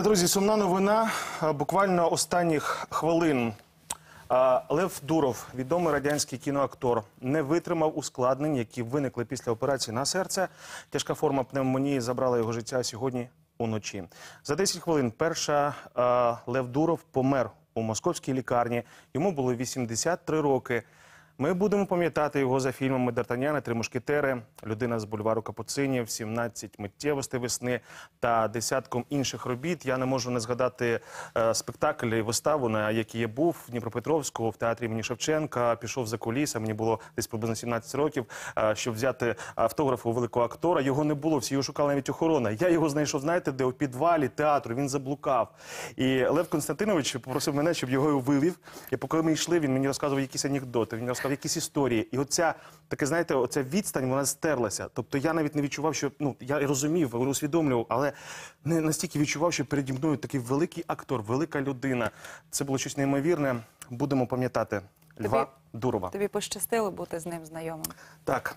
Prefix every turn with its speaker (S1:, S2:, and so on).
S1: Друзі, сумна новина. Буквально останніх хвилин. Лев Дуров, відомий радянський кіноактор, не витримав ускладнень, які виникли після операції на серце. Тяжка форма пневмонії забрала його життя сьогодні уночі. За 10 хвилин перша Лев Дуров помер у московській лікарні. Йому було 83 роки. Ми будемо пам'ятати його за фільмами Д'Артаняна, Три мушкетери, Людина з бульвару Капуцинів, 17 миттєвостей весни та десятком інших робіт. Я не можу не згадати е, спектакль і виставу, на якій я був в Дніпропетровську в театрі імені Шевченка. Пішов за куліса. Мені було десь приблизно 17 років, е, щоб взяти автограф у великого актора. Його не було, всі його шукали навіть охорона. Я його знайшов, знаєте, де у підвалі театру. Він заблукав. І Лев Константинович попросив мене, щоб його вивів. І поки ми йшли, він мені розказував якісь анекдоти. Він розказав якісь історії. І оця таке, знаєте, оця відстань вона стерлася. Тобто я навіть не відчував, що ну я розумів, усвідомлював, але не настільки відчував, що переді мною такий великий актор, велика людина. Це було щось неймовірне. Будемо пам'ятати Льва Дурова.
S2: Тобі пощастило бути з ним знайомим.
S1: Так,